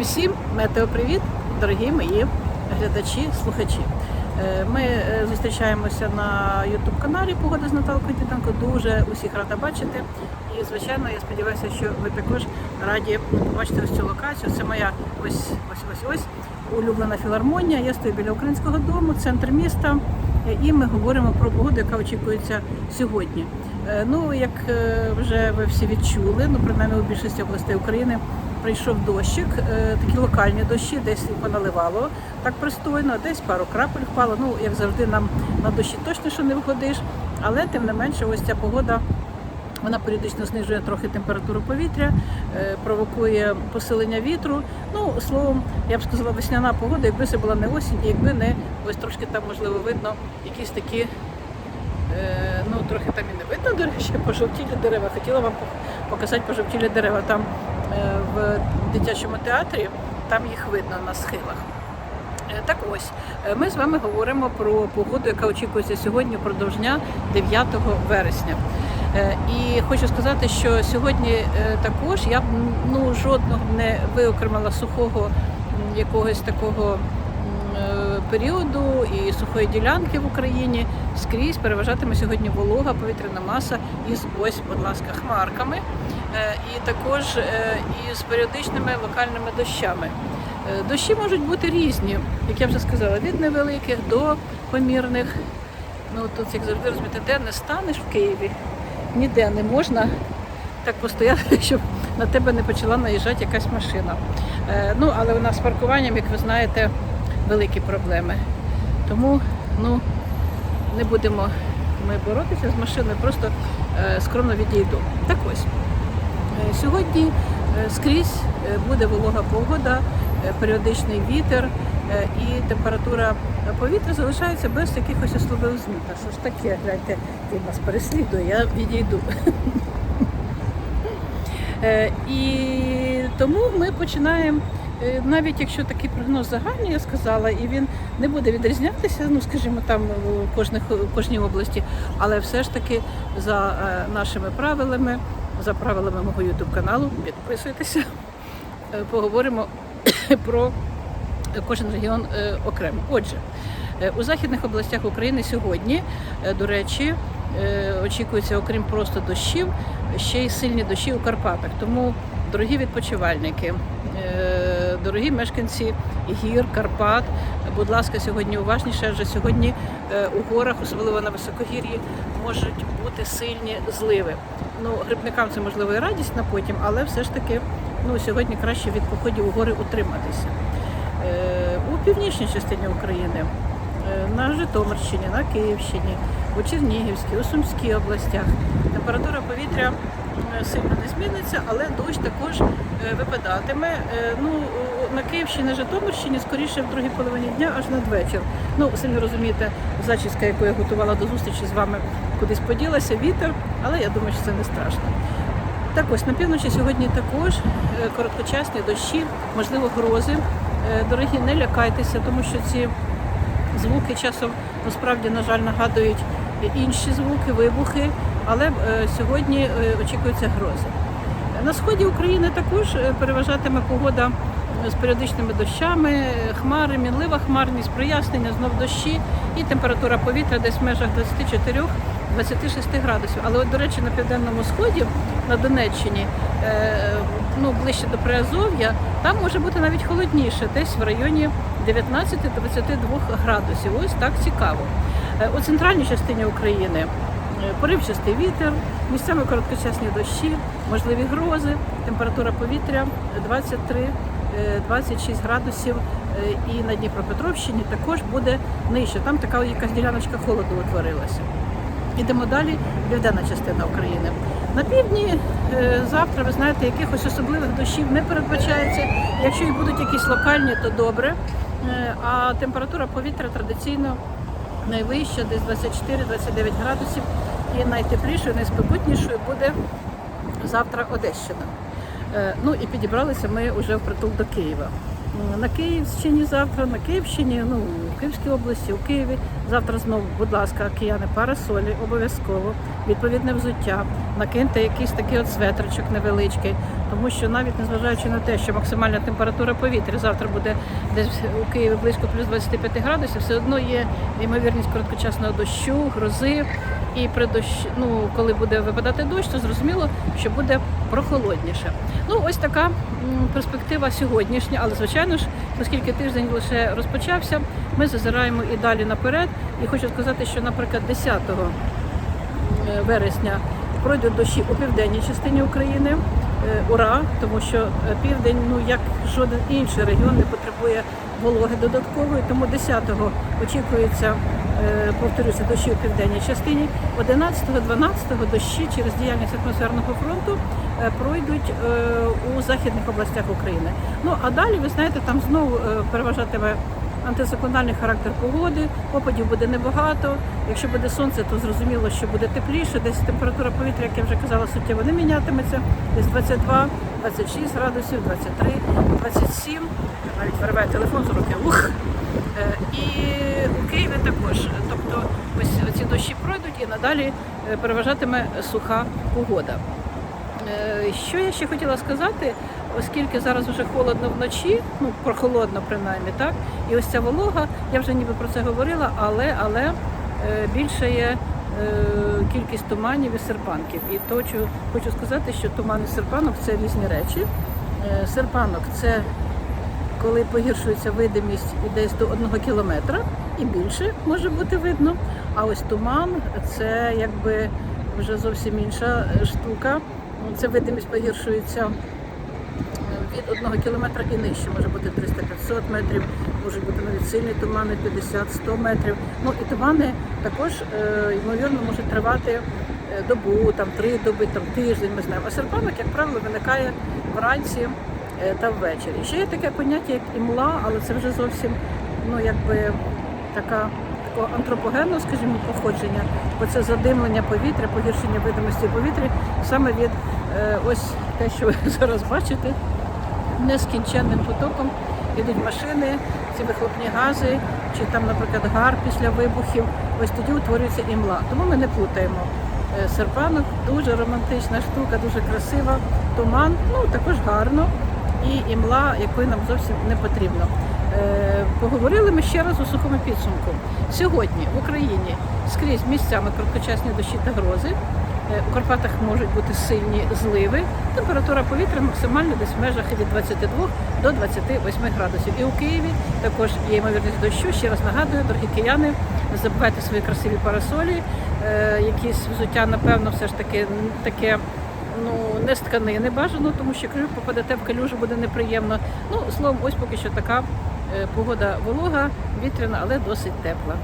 Усім метеопривіт, дорогі мої глядачі, слухачі. Е, Ми е, зустрічаємося на youtube каналі Погода з Наталкою Тітенко. Дуже усіх рада бачити. І звичайно, я сподіваюся, що ви також раді побачити ось цю локацію. Це моя ось ось ось ось улюблена філармонія. Я стою біля українського дому, центр міста. Е, І ми говоримо про погоду, яка очікується сьогодні. Ну, як вже ви всі відчули, ну принаймні у більшості областей України прийшов дощик, е, такі локальні дощі, десь поналивало так пристойно, десь пару крапель впало. Ну, як завжди, нам на дощі точно що не входиш, але тим не менше, ось ця погода. Вона періодично знижує трохи температуру повітря, е, провокує посилення вітру. Ну, словом, я б сказала, весняна погода, якби це була не осінь, і якби не ось трошки там можливо видно якісь такі Е, ну трохи там і не видно, до речі, пожовтілі дерева. Хотіла вам показати пожовтілі дерева. Там в дитячому театрі, там їх видно на схилах. Е, Так ось, е, ми з вами говоримо про погоду, яка очікується сьогодні впродовж дня 9 вересня. Е, І хочу сказати, що сьогодні е, також я б ну, жодного не виокремила сухого якогось такого е, періоду і сухої ділянки в Україні. Скрізь переважатиме сьогодні волога, повітряна маса із ось, будь ласка, хмарками, е, і також е, із періодичними локальними дощами. Е, Дощі можуть бути різні, як я вже сказала, від невеликих до помірних. Ну тут, як завжди, розумієте, де не станеш в Києві, ніде не можна так постояти, щоб на тебе не почала наїжджати якась машина. Е, Ну, але у нас з паркуванням, як ви знаєте, великі проблеми. Тому ну, не будемо ми боротися з машиною, просто е, скромно відійду. Так ось. Е, Сьогодні е, скрізь е, буде волога погода, періодичний вітер і температура повітря залишається без якихось особливих змін. Та що ж таке, гляньте, він нас переслідує, я відійду. І тому ми починаємо, навіть якщо такий прогноз загальний, я сказала, і він не буде відрізнятися, ну скажімо, там у кожних у кожній області, але все ж таки за нашими правилами, за правилами мого youtube каналу, підписуйтеся, е, поговоримо про кожен регіон е, окремо. Отже, е, у західних областях України сьогодні, е, до речі, е, очікується, окрім просто дощів, ще й сильні дощі у Карпатах. Тому, дорогі відпочивальники, е, дорогі мешканці гір, Карпат, будь ласка, сьогодні уважніше, адже сьогодні е, у горах, особливо на високогір'ї, можуть бути сильні зливи. Ну, грибникам це можливо і радість на потім, але все ж таки ну, сьогодні краще від походів у гори утриматися. Е, у північній частині України, е, на Житомирщині, на Київщині, у Чернігівській, у Сумській областях температура повітря е, сильно не зміниться, але дощ також е, випадатиме. Е, Ну, на Київщині, на Житомирщині, скоріше в другій половині дня, аж надвечір. Ну, самі розумієте, зачіска, яку я готувала до зустрічі з вами, кудись поділася, вітер, але я думаю, що це не страшно. Так ось на півночі сьогодні також е, короткочасні дощі, можливо, грози. Е, Дорогі, не лякайтеся, тому що ці звуки часом насправді, на жаль, нагадують інші звуки, вибухи, але е, сьогодні очікуються грози. На сході України також переважатиме погода з періодичними дощами, хмари, мінлива хмарність, прояснення, знов дощі і температура повітря десь в межах 24-26 градусів. Але от, до речі, на південному сході, на Донеччині, е, ну, ближче до Приазов'я, там може бути навіть холодніше, десь в районі 19-22 градусів. Ось так цікаво. Е, У центральній частині України е, поривчастий вітер, місцями короткочасні дощі, можливі грози, температура повітря 23 е, 26 градусів і на Дніпропетровщині також буде нижче. Там така якась діляночка холоду утворилася. Ідемо далі, південна частина України. На півдні е, завтра, ви знаєте, якихось особливих дощів не передбачається. Якщо і будуть якісь локальні, то добре. Е, А температура повітря традиційно найвища, десь 24-29 градусів. І найтеплішою, найспекутнішою буде завтра Одещина. Е, Ну і підібралися ми вже впритул до Києва. На Київщині завтра, на Київщині, ну в Київській області, у Києві. Завтра знову, будь ласка, кияни, парасолі обов'язково, відповідне взуття, накиньте якийсь такий от светричок невеличкий, тому що навіть незважаючи на те, що максимальна температура повітря завтра буде десь у Києві близько плюс 25 градусів, все одно є ймовірність короткочасного дощу, грози. І при дощ, ну коли буде випадати дощ, то зрозуміло, що буде прохолодніше. Ну ось така перспектива сьогоднішня, але звичайно ж, оскільки тиждень лише розпочався, ми зазираємо і далі наперед. І хочу сказати, що, наприклад, 10 е, вересня пройдуть дощі у південній частині України. Е, Ура, тому що е, південь, ну як жоден інший регіон, не потребує вологи додаткової. Тому 10-го очікується, повторюся, дощі у південній частині. 11-12 дощі через діяльність атмосферного фронту е, пройдуть е, у західних областях України. Ну а далі, ви знаєте, там знову е, переважатиме антициклональний характер погоди, опадів буде небагато. Якщо буде сонце, то зрозуміло, що буде тепліше. Десь температура повітря, як я вже казала, суттєво не мінятиметься. Десь 22, 26 градусів, 23, 27. Навіть вириває телефон з руки. Ух! Е, І Києві також. Тобто ось ці дощі пройдуть і надалі е, переважатиме суха погода. Е, Що я ще хотіла сказати, оскільки зараз вже холодно вночі, ну прохолодно принаймні, так, і ось ця волога, я вже ніби про це говорила, але, але е, більше є кількість туманів і серпанків. І то, що хочу сказати, що туман і серпанок це різні речі. Серпанок це коли погіршується видимість десь до одного кілометра і більше може бути видно. А ось туман це якби вже зовсім інша штука. Ну, Це видимість погіршується е, від одного кілометра і нижче. Може бути 300-500 метрів, можуть бути навіть сильні тумани 50-100 метрів. Ну і тумани також е, ймовірно можуть тривати е, добу, там три доби, там тиждень. Ми знаємо. А серпанок, як правило, виникає вранці та ввечері. Ще є таке поняття, як імла, але це вже зовсім ну якби така такого антропогенного, скажімо, походження, бо це задимлення повітря, погіршення видимості повітря саме від е, ось те, що ви зараз бачите, нескінченним потоком йдуть машини, ці вихлопні гази, чи там, наприклад, гар після вибухів. Ось тоді утворюється імла. Тому ми не плутаємо. Е, Серпанок дуже романтична штука, дуже красива. Туман, ну також гарно. І імла, якої нам зовсім не потрібно. Е, Поговорили ми ще раз у сухому підсумку. Сьогодні в Україні скрізь місцями короткочасні дощі та грози. Е, У Карпатах можуть бути сильні зливи. Температура повітря максимально десь в межах від 22 до 28 градусів. І у Києві також є ймовірність дощу. Ще раз нагадую, дорогі кияни, не забувайте свої красиві парасолі. Е, Якісь взуття, напевно, все ж таки таке. Ну, не з тканини бажано, тому що якщо попадете в калюжу, буде неприємно. Ну, словом, ось поки що така погода волога, вітряна, але досить тепла.